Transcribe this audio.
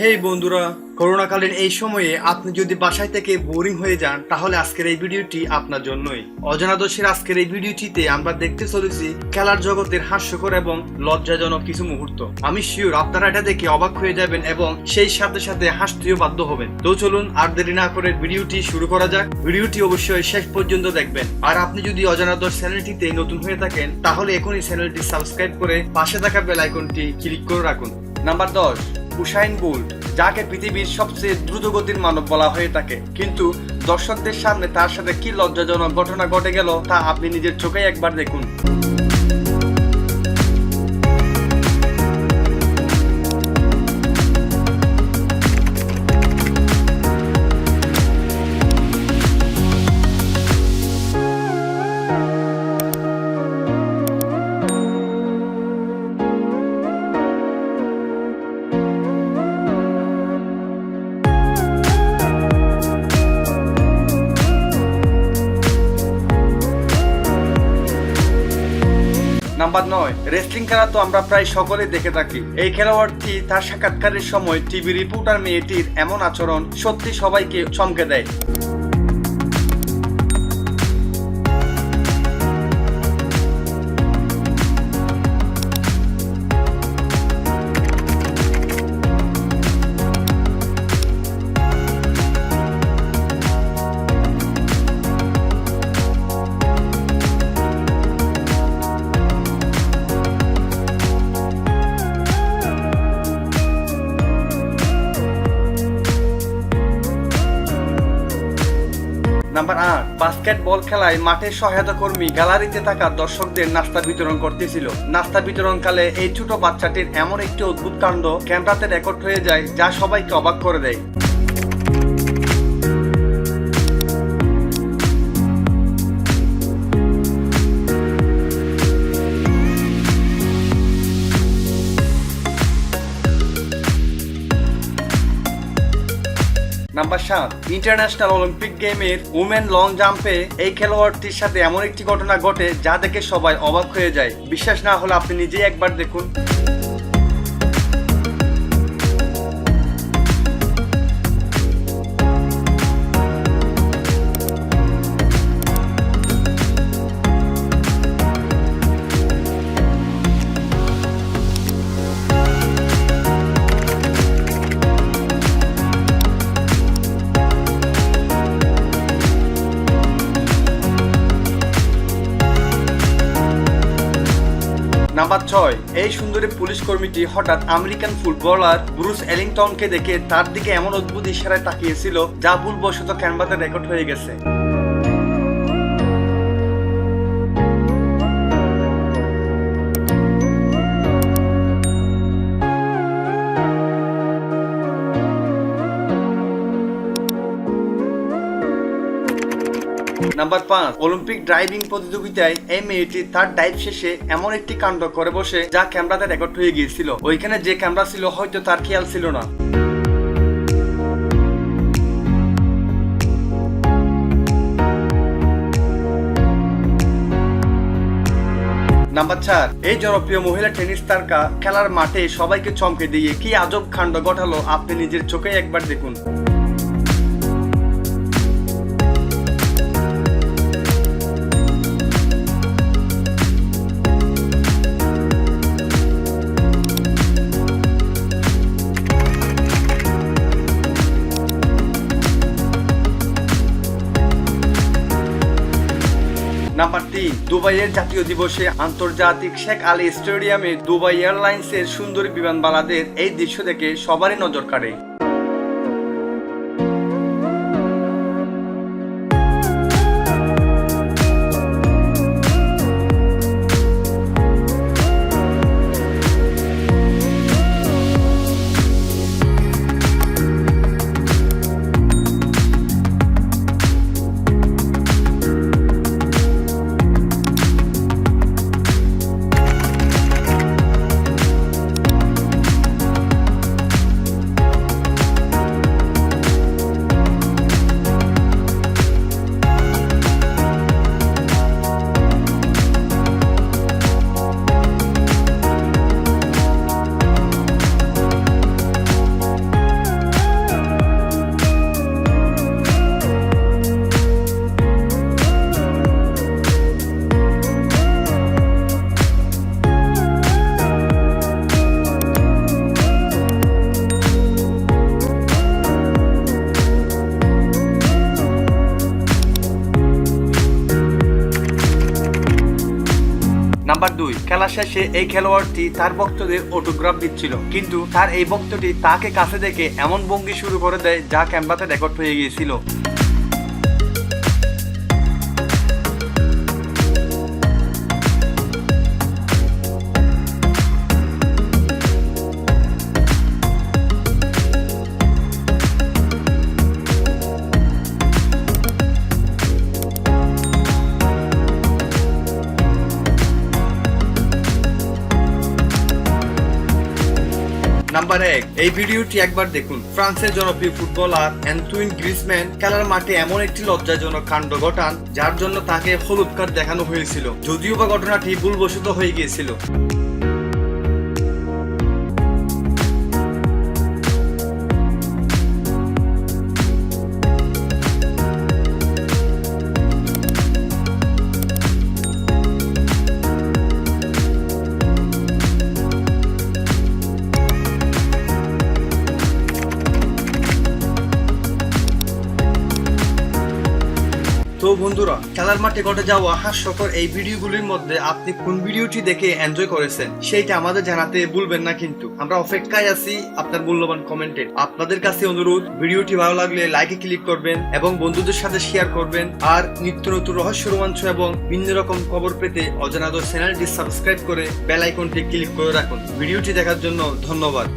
হেই বন্ধুরা, করোনাকালীন এই সময়ে আপনি যদি বাসায় থেকে বোরিং হয়ে যান, তাহলে আজকের এই ভিডিওটি আপনার জন্যই। অজানা দোষের আজকের এই ভিডিওটিতে আমরা দেখতে চলেছি খেলার জগতের হাস্যকর এবং লজ্জাজনক কিছু মুহূর্ত। আমি শিওর আপনারা এটা দেখে অবাক হয়ে যাবেন এবং সেই সাথে সাথে হাসতেও বাধ্য হবেন। তো চলুন আর দেরি না করে ভিডিওটি শুরু করা যাক। ভিডিওটি অবশ্যই শেষ পর্যন্ত দেখবেন। আর আপনি যদি অজানা দোষ চ্যানেলটিতে নতুন হয়ে থাকেন, তাহলে এখনই চ্যানেলটি সাবস্ক্রাইব করে পাশে থাকা বেল আইকনটি ক্লিক করে রাখুন। নাম্বার দশ। উসাইন বোল্ট যাকে পৃথিবীর সবচেয়ে দ্রুতগতির মানব বলা হয়ে থাকে। কিন্তু দর্শকদের সামনে তার সাথে কি লজ্জাজনক ঘটনা ঘটে গেল তা আপনি নিজের চোখে একবার দেখুন। নাম্বার নয় রেসলিং খেলা তো আমরা প্রায় সকলে দেখে থাকি। এই খেলোয়াড়টি তার সাক্ষাৎকারের সময় টিভি রিপোর্টার মেয়েটির এমন আচরণ সত্যি সবাইকে চমকে দেয়। নাম্বার আট, বাস্কেটবল খেলায় মাঠের সহায়তা কর্মী গ্যালারিতে থাকা দর্শকদের নাস্তা বিতরণ করতেছিল। নাস্তা বিতরণকালে এই ছোট বাচ্চাটির এমন একটি অদ্ভুত কাণ্ড ক্যামেরাতে রেকর্ড হয়ে যায়, যা সবাইকে অবাক করে দেয়। নাম্বার সাত ইন্টারন্যাশনাল অলিম্পিক গেমের উমেন লং জাম্পে এই খেলোয়াড়টির সাথে এমন একটি ঘটনা ঘটে যা দেখে সবাই অবাক হয়ে যায়। বিশ্বাস না হলে আপনি নিজেই একবার দেখুন। ছয়। এই সুন্দরী পুলিশ কর্মীটি হঠাৎ আমেরিকান ফুটবলার ব্রুস এলিংটনকে দেখে তার দিকে এমন অদ্ভুত ইশারায় তাকিয়েছিল যা ভুলবশত ক্যানভাতে রেকর্ড হয়ে গেছে। নাম্বার পাঁচ, অলিম্পিক ড্রাইভিং প্রতিযোগিতায় এই মেয়েটি তার ডাইভ শেষে এমন একটি কাণ্ড করে বসে যা ক্যামেরাতে রেকর্ড হয়ে গিয়েছিল। ওইখানে যে ক্যামেরা ছিল, হয়তো তার খেয়াল ছিল না। নাম্বার চার, এই জনপ্রিয় মহিলা টেনিস তারকা খেলার মাঠে সবাইকে চমকে দিয়ে কি আজব কাণ্ড ঘটালো আপনি নিজের চোখে একবার দেখুন। নাম্বার তিন, দুবাইয়ের জাতীয় দিবসে আন্তর্জাতিক শেখ আলী স্টেডিয়ামে দুবাই এয়ারলাইন্সের সুন্দরী বিমানবালাদের এই দৃশ্য দেখে সবারই নজর কাড়ে। খেলা শেষে এই খেলোয়াড়টি তার ভক্তদের অটোগ্রাফ দিচ্ছিল। কিন্তু তার এই ভক্তটি তাকে কাছে দেখে এমন ভঙ্গি শুরু করে দেয় যা ক্যাম্পাতে রেকর্ড হয়ে গিয়েছিল। নাম্বার এক, এই ভিডিওটি একবার দেখুন। ফ্রান্সের জনপ্রিয় ফুটবলার অ্যান্থুইন গ্রিসম্যান খেলার মাঠে এমন একটি লজ্জাজনক কাণ্ড ঘটান, যার জন্য তাকে হলুদ কার্ড দেখানো হয়েছিল, যদিও বা ঘটনাটি ভুলবশত হয়ে গিয়েছিল। বন্ধুরা, খেলার মাঠে ঘটে যাওয়া হাস্যকর এই ভিডিওগুলির মধ্যে আপনি কোন ভিডিওটি দেখে এনজয় করেছেন, সেইটা আমাদের জানাতে ভুলবেন না কিন্তু। আমরা অপেক্ষায় আছি আপনার মূল্যবান কমেন্টে আপনাদের কাছে অনুরোধ, ভিডিওটি ভালো লাগলে লাইকে ক্লিক করবেন এবং বন্ধুদের সাথে শেয়ার করবেন। আর নিত্য নতুন রহস্য রোমাঞ্চ এবং ভিন্ন রকম খবর পেতে অজানাদ চ্যানেলটি সাবস্ক্রাইব করে বেল আইকনটি ক্লিক করে রাখুন। ভিডিওটি দেখার জন্য ধন্যবাদ।